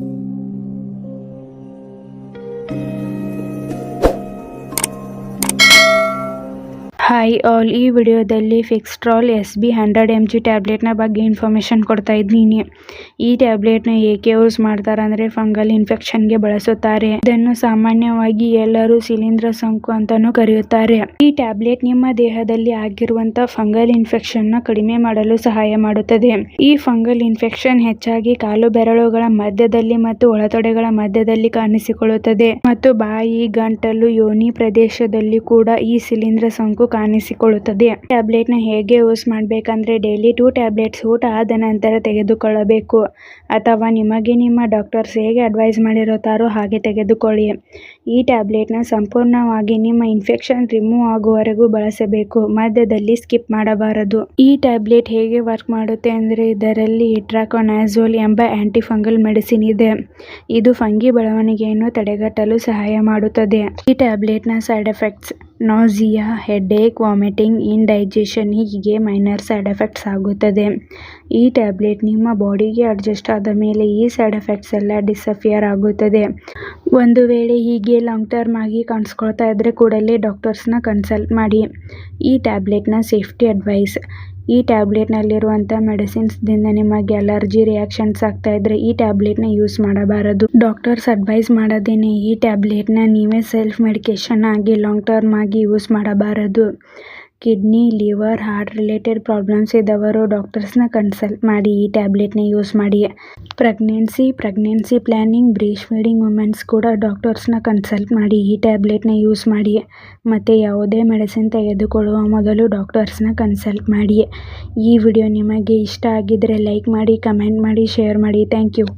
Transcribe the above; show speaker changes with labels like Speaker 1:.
Speaker 1: Thank you. Hi all ಈ ವಿಡಿಯೋದಲ್ಲಿ Fixtral S B hundred M G ಟ್ಯಾಬ್ಲೆಟ್ನ ಬಗ್ಗೆ information ಕೊಡ್ತಾ ಇದ್ದೀನಿ. ಈ ಟ್ಯಾಬ್ಲೆಟ್ನ ಏಕೆ ಯೂಸ್ ಮಾಡ್ತಾರೆ ಅಂದರೆ ಫಂಗಲ್ ಇನ್ಫೆಕ್ಷನ್ಗೆ ಬಳಸುತ್ತಾರೆ. ಇದನ್ನು ಸಾಮಾನ್ಯವಾಗಿ ಎಲ್ಲರೂ ಶಿಲೀಂಧ್ರ ಸೋಂಕು ಅಂತಾನೂ ಕರೆಯುತ್ತಾರೆ. ಈ ಟ್ಯಾಬ್ಲೆಟ್ ನಿಮ್ಮ ದೇಹದಲ್ಲಿ ಆಗಿರುವಂತ ಫಂಗಲ್ ಇನ್ಫೆಕ್ಷನ್ನ ಕಡಿಮೆ ಮಾಡಲು ಸಹಾಯ ಮಾಡುತ್ತದೆ. ಈ ಫಂಗಲ್ ಇನ್ಫೆಕ್ಷನ್ ಹೆಚ್ಚಾಗಿ ಕಾಲು ಬೆರಳುಗಳ ಮಧ್ಯದಲ್ಲಿ ಮತ್ತು ಒಳತೊಡೆಗಳ ಮಧ್ಯದಲ್ಲಿ ಕಾಣಿಸಿಕೊಳ್ಳುತ್ತದೆ. ಮತ್ತು ಬಾಯಿ, ಗಂಟಲು, ಯೋನಿ ಪ್ರದೇಶದಲ್ಲಿ ಕೂಡ ಈ ಶಿಲೀಂಧ್ರ ಸೋಂಕು ಕಾಣಿಸಿಕೊಳ್ಳುತ್ತದೆ. ಟ್ಯಾಬ್ಲೆಟ್ನ ಹೇಗೆ ಯೂಸ್ ಮಾಡಬೇಕಂದ್ರೆ ಡೈಲಿ ಟೂ ಟ್ಯಾಬ್ಲೆಟ್ಸ್ ಊಟ ಆದ ನಂತರ ತೆಗೆದುಕೊಳ್ಳಬೇಕು. ಅಥವಾ ನಿಮಗೆ ನಿಮ್ಮ ಡಾಕ್ಟರ್ಸ್ ಹೇಗೆ ಅಡ್ವೈಸ್ ಮಾಡಿರುತ್ತಾರೋ ಹಾಗೆ ತೆಗೆದುಕೊಳ್ಳಿ. ಈ ಟ್ಯಾಬ್ಲೆಟ್ನ ಸಂಪೂರ್ಣವಾಗಿ ನಿಮ್ಮ ಇನ್ಫೆಕ್ಷನ್ ರಿಮೂವ್ ಆಗುವವರೆಗೂ ಬಳಸಬೇಕು. ಮಧ್ಯದಲ್ಲಿ ಸ್ಕಿಪ್ ಮಾಡಬಾರದು. ಈ ಟ್ಯಾಬ್ಲೆಟ್ ಹೇಗೆ ವರ್ಕ್ ಮಾಡುತ್ತೆ ಅಂದರೆ ಇದರಲ್ಲಿ ಇಟ್ರಾಕೊನಾಝೋಲ್ ಎಂಬ ಆಂಟಿಫಂಗಲ್ ಮೆಡಿಸಿನ್ ಇದೆ. ಇದು ಫಂಗಿ ಬೆಳವಣಿಗೆಯನ್ನು ತಡೆಗಟ್ಟಲು ಸಹಾಯ ಮಾಡುತ್ತದೆ. ಈ ಟ್ಯಾಬ್ಲೆಟ್ನ side effects nausea, headache, vomiting indigestion ಹೀಗೆ ಮೈನರ್ ಸೈಡ್ ಎಫೆಕ್ಟ್ಸ್ ಆಗುತ್ತದೆ. ಈ ಟ್ಯಾಬ್ಲೆಟ್ ನಿಮ್ಮ ಬಾಡಿಗೆ ಅಡ್ಜಸ್ಟ್ ಆದ ಮೇಲೆ ಈ ಸೈಡ್ ಎಫೆಕ್ಟ್ಸ್ ಎಲ್ಲ ಡಿಸಫಿಯರ್ ಆಗುತ್ತದೆ. ಒಂದು ವೇಳೆ ಹೀಗೆ ಲಾಂಗ್ ಟರ್ಮ್ ಆಗಿ ಕಾಣಿಸ್ಕೊಳ್ತಾ ಇದ್ದರೆ ಕೂಡಲೇ ಡಾಕ್ಟರ್ಸ್ನ ಕನ್ಸಲ್ಟ್ ಮಾಡಿ. ಈ ಟ್ಯಾಬ್ಲೆಟ್ನ ಸೇಫ್ಟಿ ಅಡ್ವೈಸ್. ಈ ಟ್ಯಾಬ್ಲೆಟ್ ನಲ್ಲಿರುವಂತಹ ಮೆಡಿಸಿನ್ಸ್ ದಿಂದ ನಿಮಗೆ ಅಲರ್ಜಿ ರಿಯಾಕ್ಷನ್ಸ್ ಆಗ್ತಾ ಇದ್ರೆ ಈ ಟ್ಯಾಬ್ಲೆಟ್ನ ಯೂಸ್ ಮಾಡಬಾರದು. ಡಾಕ್ಟರ್ಸ್ ಅಡ್ವೈಸ್ ಮಾಡೋದೇನೆ, ಈ ಟ್ಯಾಬ್ಲೆಟ್ನ ನೀವೇ ಸೆಲ್ಫ್ ಮೆಡಿಕೇಶನ್ ಆಗಿ ಲಾಂಗ್ ಟರ್ಮ್ ಆಗಿ ಯೂಸ್ ಮಾಡಬಾರದು. Kidney liver heart related problems ಇದ್ದವರು ಡಾಕ್ಟರ್ಸ್ನ ಕನ್ಸಲ್ಟ್ ಮಾಡಿ ಈ ಟ್ಯಾಬ್ಲೆಟ್ನ ಯೂಸ್ ಮಾಡಿ. Pregnancy pregnancy planning breast feeding womens ಕೂಡ ಡಾಕ್ಟರ್ಸ್ನ ಕನ್ಸಲ್ಟ್ ಮಾಡಿ ಈ ಟ್ಯಾಬ್ಲೆಟ್ನ ಯೂಸ್ ಮಾಡಿ. ಮತ್ತು ಯಾವುದೇ ಮೆಡಿಸಿನ್ ತೆಗೆದುಕೊಳ್ಳುವ ಮೊದಲು ಡಾಕ್ಟರ್ಸ್ನ ಕನ್ಸಲ್ಟ್ ಮಾಡಿ. ಈ ವಿಡಿಯೋ ನಿಮಗೆ ಇಷ್ಟ ಆಗಿದ್ದರೆ ಲೈಕ್ ಮಾಡಿ ಕಮೆಂಟ್ ಮಾಡಿ ಶೇರ್ ಮಾಡಿ. Thank you